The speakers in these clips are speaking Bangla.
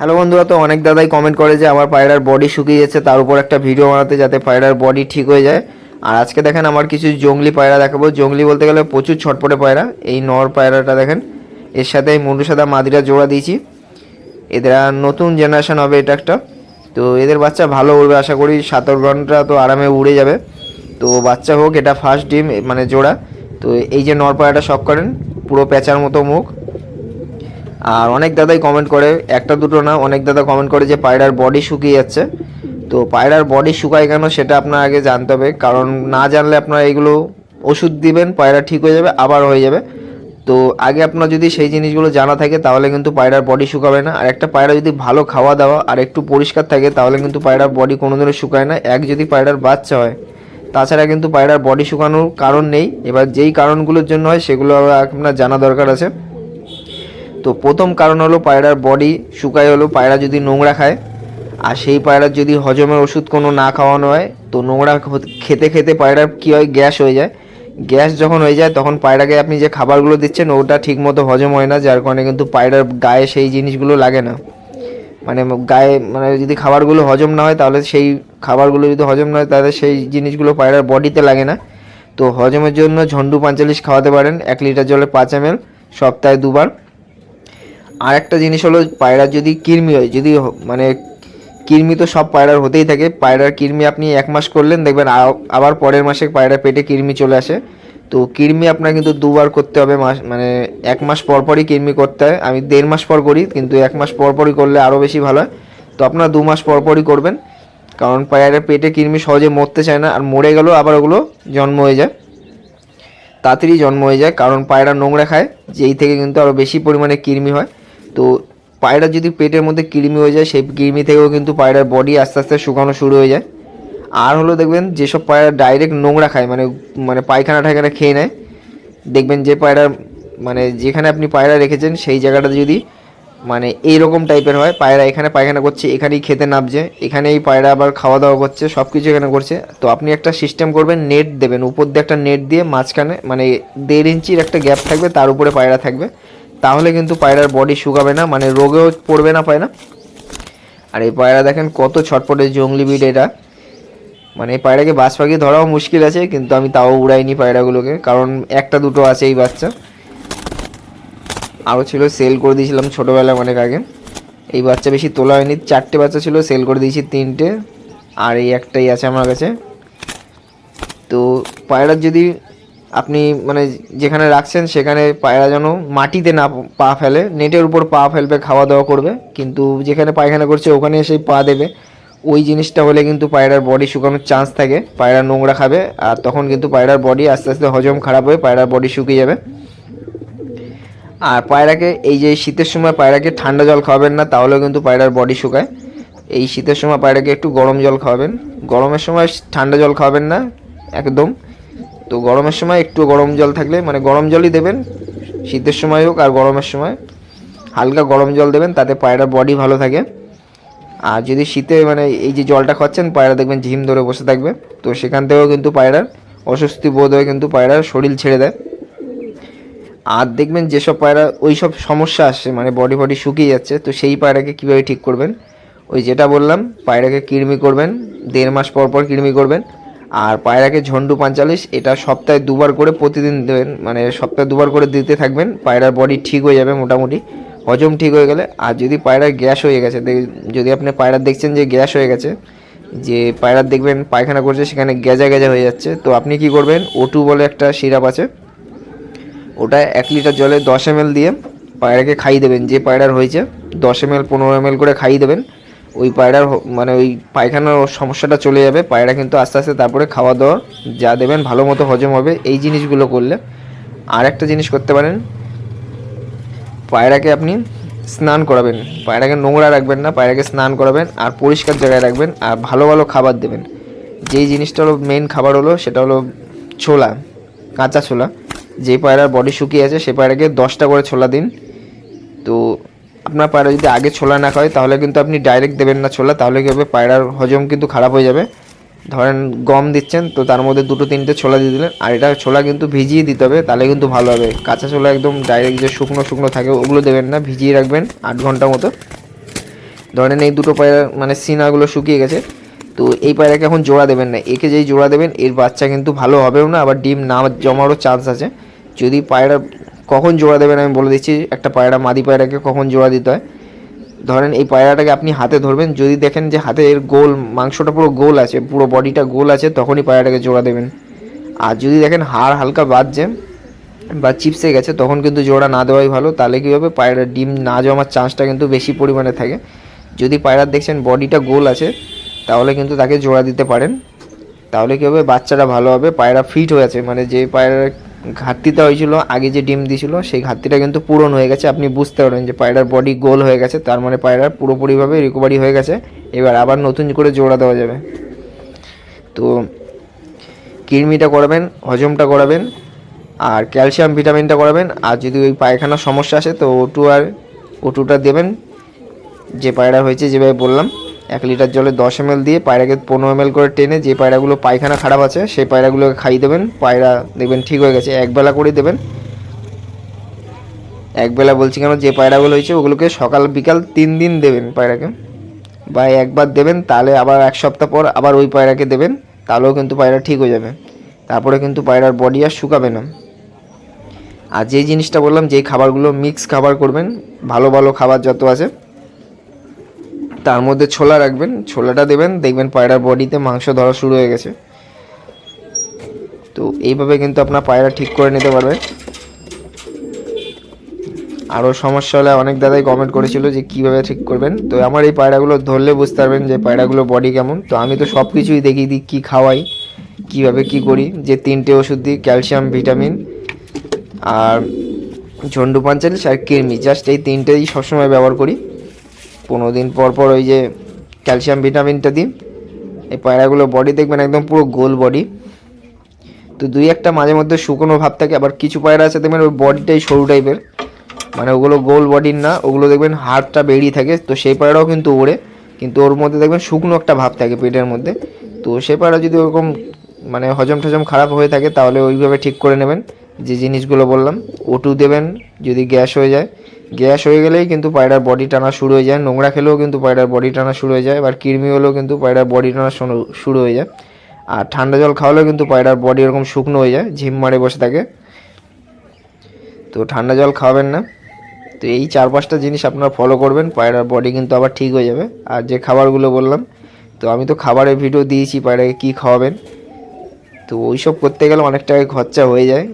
হ্যালো বন্ধুরা, তো অনেক দাদাই কমেন্ট করে যে আমার পায়রার বডি শুকিয়ে যাচ্ছে তার উপর একটা ভিডিও বানাতে যাতে পায়রার বডি ঠিক হয়ে যায়। আর আজকে দেখেন আমার কিছু জঙ্গলি পায়রা দেখাবো। জঙ্গলি বলতে গেলে প্রচুর ছটপটে পায়রা, এই নর পায়রাটা দেখেন। এর সাথে এই মুন্ডু সাদা মাদিরা জোড়া দিয়েছি। এদের নতুন জেনারেশন হবে এটা একটা। তো এদের বাচ্চা ভালো উড়বে আশা করি, সাতার ঘণ্টা তো আরামে উড়ে যাবে। তো বাচ্চা হোক, এটা ফার্স্ট ডিম মানে জোড়া। তো এই যে নর পায়রাটা শখ করেন, পুরো প্যাঁচার মতো মুখ। আর অনেক দাদাই কমেন্ট করে, একটা দুটো না, অনেক দাদা কমেন্ট করে যে পায়রার বডি শুকিয়ে যাচ্ছে। তো পায়রার বডি শুকায় কেন সেটা আপনার আগে জানতে হবে, কারণ না জানলে আপনারা এগুলো ওষুধ দিবেন, পায়রা ঠিক হয়ে যাবে, আবার হয়ে যাবে। তো আগে আপনার যদি সেই জিনিসগুলো জানা থাকে, তাহলে কিন্তু পায়রার বডি শুকাবে না। আর একটা পায়রা যদি ভালো খাওয়া দাওয়া আর একটু পরিষ্কার থাকে, তাহলে কিন্তু পায়রার বডি কোনোদিনও শুকায় না। এক যদি পায়রার বাচ্চা হয়, তাছাড়া কিন্তু পায়রার বডি শুকানোর কারণ নেই। এবার যেই কারণগুলোর জন্য হয়, সেগুলো আপনার জানা দরকার আছে। তো প্রথম কারণ হলো পায়রার বডি শুকায় হলো, পায়রা যদি নোংরা খায়। আর সেই পায়রার যদি হজমের ওষুধ কোনো না খাওয়ানো হয়, তো নোংরা খেতে খেতে পায়রার কী হয়, গ্যাস হয়ে যায়। গ্যাস যখন হয়ে যায়, তখন পায়রাকে আপনি যে খাবারগুলো দিচ্ছেন, ওটা ঠিকমতো হজম হয় না, যার কারণে কিন্তু পায়রার গায়ে সেই জিনিসগুলো লাগে না। মানে গায়ে মানে যদি খাবারগুলো হজম না হয়, তাহলে সেই খাবারগুলো যদি হজম না হয়, তাহলে সেই জিনিসগুলো পায়রার বডিতে লাগে না। তো হজমের জন্য ঝন্ডু পাঁচালিশ খাওয়াতে পারেন, এক লিটার জলে পাঁচ এম সপ্তাহে দুবার। আর একটা জিনিস হলো পায়রার যদি কৃমি হয়, যদি মানে কৃমি তো সব পায়রার হতেই থাকে, পায়রার কৃমি আপনি এক মাস করলেন, দেখবেন আবার পরের মাসে পায়রার পেটে কৃমি চলে আসে। তো কৃমি আপনার কিন্তু দুবার করতে হবে মাস মানে এক মাস পর পরই কৃমি করতে হয়। আমি দেড় মাস পর করি, কিন্তু এক মাস পর পরই করলে আরও বেশি ভালো হয়। তো আপনারা দু মাস পর পরই করবেন, কারণ পায়রার পেটে কৃমি সহজে মরতে চায় না, আর মরে গেলেও আবার ওগুলো জন্ম হয়ে যায়। তাড়াতাড়ি জন্ম হয়ে যায়, কারণ পায়রা নোংরা খায়, যেই থেকে কিন্তু আরও বেশি পরিমাণে কৃমি হয়। তো পায়রা যদি পেটের মধ্যে কৃমি হয়ে যায়, সেই কৃমি থেকেও কিন্তু পায়রার বডি আস্তে আস্তে শুকানো শুরু হয়ে যায়। আর হলো দেখবেন, যেসব পায়রা ডাইরেক্ট নোংরা খায় মানে মানে পায়খানা ঠায়খানা খেয়ে নেয়, দেখবেন যে পায়রা মানে যেখানে আপনি পায়রা রেখেছেন, সেই জায়গাটা যদি মানে এইরকম টাইপের হয়, পায়রা এখানে পায়খানা করছে, এখানেই খেতে নামছে, এখানেই পায়রা আবার খাওয়া দাওয়া করছে সব কিছু এখানে করছে। তো আপনি একটা সিস্টেম করবেন নেট দেবেন, উপর দিয়ে একটা নেট দিয়ে মাঝখানে মানে দেড় ইঞ্চির একটা গ্যাপ থাকবে, তার উপরে পায়রা থাকবে। তাহলে কিন্তু পায়রার বডি শুকাবে না মানে রোগেও পড়বে না পায়রা। আর এই পায়রা দেখেন কত ছটপটে জঙ্গলি বিড এটা। মানে এই পায়রাকে বাজ পাখি ধরাও মুশকিল আছে, কিন্তু আমি তাও উড়াইনি পায়রাগুলোকে, কারণ একটা দুটো আছে এই বাচ্চা। আরও ছিল সেল করে দিয়েছিলাম ছোটোবেলায় অনেক আগে। এই বাচ্চা বেশি তোলা হয়নি, চারটে বাচ্চা ছিল সেল করে দিয়েছি তিনটে, আর এই একটাই আছে আমার কাছে। তো পায়রার যদি আপনি মানে যেখানে রাখছেন সেখানে পায়রা যেন মাটিতে না পা ফেলে, নেটের উপর পা ফেলবে খাওয়া দাওয়া করবে, কিন্তু যেখানে পায়খানা করছে ওখানে এসেই পা দেবে। ওই জিনিসটা হলে কিন্তু পায়রার বডি শুকানোর চান্স থাকে। পায়রা নোংরা খাবে আর তখন কিন্তু পায়রার বডি আস্তে আস্তে হজম খারাপ হয়ে পায়রার বডি শুকিয়ে যাবে। আর পায়রাকে এই যে শীতের সময় পায়রাকে ঠান্ডা জল খাওয়াবেন না, তাহলেও কিন্তু পায়রার বডি শুকায়। এই শীতের সময় পায়রাকে একটু গরম জল খাওয়াবেন। গরমের সময় ঠান্ডা জল খাওয়াবেন না, একদম। তো গরমের সময় একটু গরম জল থাকলে মানে গরম জলই দেবেন, শীতের সময় হোক আর গরমের সময়। হালকা গরম জল দেবেন, তাতে পায়রার বডি ভালো থাকে। আর যদি শীতে মানে এই যে জলটা খাচ্ছেন, পায়রা দেখবেন ঝিম ধরে বসে থাকবে। তো সেখান থেকেও কিন্তু পায়রার অস্বস্তি বোধ হয়ে, কিন্তু পায়রার শরীর ছেড়ে দেয়। আর দেখবেন যেসব পায়রা ওই সব সমস্যা আসছে মানে বডি বডি শুকিয়ে যাচ্ছে, তো সেই পায়রাকে কীভাবে ঠিক করবেন? ওই যেটা বললাম, পায়রাকে কৃমি করবেন, দেড় মাস পর পর কৃমি করবেন। আর পায়রাকে ঝন্ডু পাঁচালিশ এটা সপ্তাহে দুবার করে প্রতিদিন দেবেন মানে সপ্তাহে দুবার করে দিতে থাকবেন, পায়রার বডি ঠিক হয়ে যাবে মোটামুটি, হজম ঠিক হয়ে গেলে, আর যদি পায়রার গ্যাস হয়ে গেছে যদি আপনি পায়রার দেখছেন যে গ্যাস হয়ে গেছে, যে পায়রার দেখবেন পায়খানা করছে, সেখানে গেজা গেজা হয়ে যাচ্ছে, তো আপনি কি করবেন ওটু বলে একটা সিরাপ আছে, ওটা এক লিটার জলে দশ এম দিয়ে পায়রাকে খাইয়ে দেবেন, যে পায়রার হয়েছে, দশ এম এল পনেরো এম করে খাইয়ে দেবেন ওই পায়রার মানে ওই পায়খানার সমস্যাটা চলে যাবে। পায়রা কিন্তু আস্তে আস্তে তারপরে খাওয়া দাওয়া যা দেবেন ভালো মতো হজম হবে। এই জিনিসগুলো করলে আর একটা জিনিস করতে পারেন। পায়রাকে আপনি স্নান করাবেন। পায়রাকে নোংরা রাখবেন না, পায়রাকে স্নান করাবেন আর পরিষ্কার জায়গায় রাখবেন আর ভালো ভালো খাবার দেবেন। যেই জিনিসটা হলো মেন খাবার হলো সেটা হলো ছোলা, কাঁচা ছোলা। যে পায়রার বডি শুকিয়ে আছে সে পায়রাকে দশটা করে ছোলা দিন। তো আপনার পায়রা যদি আগে ছোলা না খায়, তাহলে কিন্তু আপনি ডাইরেক্ট দেবেন না ছোলা, তাহলে কী হবে? পায়রার হজম কিন্তু খারাপ হয়ে যাবে। ধরেন গম দিচ্ছেন, তো তার মধ্যে দুটো তিনটে ছোলা দিয়ে দিলেন, আর এটা ছোলা কিন্তু ভিজিয়ে দিতে হবে, তাহলে কিন্তু ভালো হবে। কাঁচা ছোলা একদম ডাইরেক্ট যে শুকনো শুকনো থাকে, ওগুলো দেবেন না, ভিজিয়ে রাখবেন আট ঘণ্টা মতো। ধরেন এই দুটো পায়রা মানে সিনাগুলো শুকিয়ে গেছে, তো এই পায়রাকে এখন জোড়া দেবেন না। একে যেই জোড়া দেবেন, এর বাচ্চা কিন্তু ভালো হবেও না, আবার ডিম না জমারও চান্স আছে। যদি পায়রা কখন জোড়া দেবেন আমি বলে দিচ্ছি, একটা পায়রা, মাদি পায়রাকে কখন জোড়া দিতে হয়? ধরেন এই পায়রাটাকে আপনি হাতে ধরবেন, যদি দেখেন যে হাতে এর গোল, মাংসটা পুরো গোল আছে, পুরো বডিটা গোল আছে, তখনই পায়রাটাকে জোড়া দেবেন। আর যদি দেখেন হাড় হালকা বাজছে বা চিপসে গেছে, তখন কিন্তু জোড়া না দেওয়াই ভালো। তাহলে কী হবে? পায়রার ডিম না জমার চান্সটা কিন্তু বেশি পরিমাণে থাকে। যদি পায়রার দেখছেন বডিটা গোল আছে, তাহলে কিন্তু তাকে জোড়া দিতে পারেন। তাহলে কী হবে? বাচ্চাটা ভালো হবে, পায়রা ফিট হয়ে আছে। মানে যে পায়রার ঘাটতিটা হয়েছিল, আগে যে ডিম দিয়েছিল, সেই ঘাটতিটা কিন্তু পূরণ হয়ে গেছে। আপনি বুঝতে পারবেন যে পায়রার বডি গোল হয়ে গেছে, তার মানে পায়রার পুরোপুরিভাবে রিকভারি হয়ে গেছে। এবার আবার নতুন করে জোড়া দেওয়া যাবে। তো কৃমিটা করাবেন, হজমটা করাবেন, আর ক্যালসিয়াম ভিটামিনটা করাবেন। আর যদি ওই পায়খানার সমস্যা আসে, তো ওটু আর ওটুটা দেবেন, যে পায়রা হয়েছে যেভাবে বললাম। এক লিটার জলে দশ এম দিয়ে পায়রাকে পনেরো এম করে টেনে যে পায়রাগুলো পায়খানা খারাপ আছে, সেই পায়রাগুলোকে খাইয়ে দেবেন। পায়রা দেখবেন ঠিক হয়ে গেছে একবেলা করে দেবেন। একবেলা বলছি কেন, যে পায়রাগুলো হয়েছে ওগুলোকে সকাল বিকাল তিন দিন দেবেন পায়রাকে। বা একবার দেবেন, তাহলে আবার এক সপ্তাহ পর আবার ওই পায়রাকে দেবেন, তাহলেও কিন্তু পায়রা ঠিক হয়ে যাবে। তারপরে কিন্তু পায়রার বডি আর শুকাবে না। আর যেই জিনিসটা বললাম যেই খাবারগুলো মিক্স খাবার করবেন, ভালো ভালো খাবার যত আছে তার মধ্যে ছোলা রাখবেন, ছোলাটা দেবেন, দেখবেন পায়রার বডিতে মাংস ধরা শুরু হয়ে গেছে। তো এইভাবে কিন্তু আপনার পায়রা ঠিক করে নিতে পারবেন। আরও সমস্যা হলে অনেক দাদাই কমেন্ট করেছিল যে কীভাবে ঠিক করবেন। তো আমার এই পায়রাগুলো ধরলে বুঝতে পারবেন যে পায়রাগুলো বডি কেমন। তো আমি তো সব কিছুই দেখিয়ে দিই কী খাওয়াই, কীভাবে কী করি। যে তিনটে ওষুধ দিই, ক্যালসিয়াম, ভিটামিন আর ঝন্ডু পাঞ্চালিশ আর কৃমি। জাস্ট এই তিনটেই সবসময় ব্যবহার করি। পনেরো দিন পর পর ওই যে ক্যালসিয়াম ভিটামিনটা দিই। এই পায়রাগুলো বডি দেখবেন একদম পুরো গোল বডি তো দুই একটা মাঝে মধ্যে শুকনো ভাব থাকে, আবার কিছু পায়রা আছে দেখবেন ওই বডিটাই সরু টাইপের মানে ওগুলো গোল বডির না, ওগুলো দেখবেন হাড়টা বেরিয়ে থাকে, তো সেই পায়রাও কিন্তু ওড়ে। কিন্তু ওর মধ্যে দেখবেন শুকনো একটা ভাব থাকে পেটের মধ্যে। তো সেই পায়রা যদি ওরকম মানে হজম টজম খারাপ হয়ে থাকে, তাহলে ওইভাবে ঠিক করে নেবেন। যে জিনিসগুলো বললাম ওটু দেবেন যদি গ্যাস হয়ে যায়। গ্যাস হয়ে গেলেই কিন্তু পায়রার বডি টানা শুরু হয়ে যায়। নোংরা খেলেও কিন্তু পায়রার বডি টানা শুরু হয়ে যায়। এবার কৃমি হলেও কিন্তু পায়রার বডি টানা শুরু- হয়ে যায়। আর ঠান্ডা জল খাওয়ালেও কিন্তু পায়রার বডি এরকম শুকনো হয়ে যায়, ঝিম মারে বসে থাকে। তো ঠান্ডা জল খাওয়াবেন না। তো এই চার পাঁচটা জিনিস আপনারা ফলো করবেন, পায়রার বডি কিন্তু আবার ঠিক হয়ে যাবে। আর যে খাবারগুলো বললাম, তো আমি তো খাবারের ভিডিও দিয়েছি পায়রাকে কী খাওয়াবেন। তো ওইসব করতে গেলে অনেক টাকা খরচা হয়ে যায়।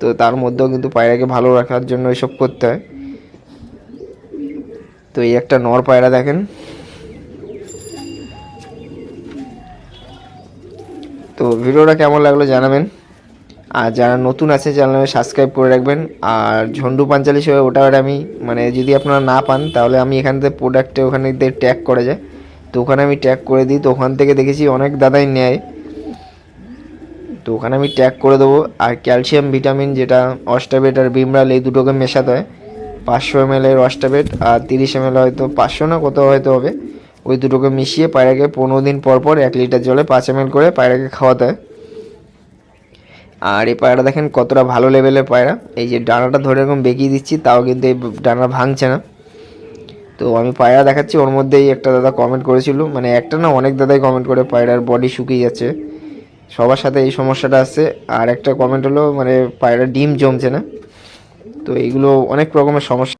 তো তার মধ্যেও কিন্তু পায়রাকে ভালো রাখার জন্য এইসব করতে হয়। তো এই একটা নর পায়রা দেখেন। তো ভিডিওটা কেমন লাগল জানাবেন। আর যারা নতুন আছে চ্যানেলে সাবস্ক্রাইব করে রাখবেন। আর ঝন্ডু পাঞ্চালি হিসেবে ওটা আমি মানে যদি আপনারা না পান, তাহলে আমি এখান থেকে প্রোডাক্টে ওখানে দিয়ে ট্যাগ করা যায়। তো ওখানে আমি ট্যাগ করে দিই। তো ওখান থেকে দেখেছি অনেক দাদাই নেয়। তো ওখানে আমি ট্যাগ করে দেবো। আর ক্যালসিয়াম ভিটামিন যেটা অস্টাবেট আর বিমরাল এই দুটোকে মেশাতে হয়। পাঁচশো এম এল এর অস্টাবেট আর তিরিশ এম এল হয়তো পাঁচশো না কত হয়তো হবে। ওই দুটোকে মিশিয়ে পায়রাকে পনেরো দিন পর পর এক লিটার জলে পাঁচ এম এল করে পায়রাকে খাওয়াতে হয়। আর এই পায়রা দেখেন কতটা ভালো লেভেলের পায়রা। এই যে ডানাটা ধরে এরকম বেঁকিয়ে দিচ্ছি, তাও কিন্তু এই ডানা ভাঙছে না। তো আমি পায়রা দেখাচ্ছি, ওর মধ্যেই একটা দাদা কমেন্ট করেছিল। মানে একটা না অনেক দাদাই কমেন্ট করে পায়রার বডি শুকিয়ে যাচ্ছে। সবার সাথে এই সমস্যাটা আসছে। আর একটা কমেন্ট হলো মানে পায়রা ডিম জমছে না। তো এইগুলো অনেক রকমের সমস্যা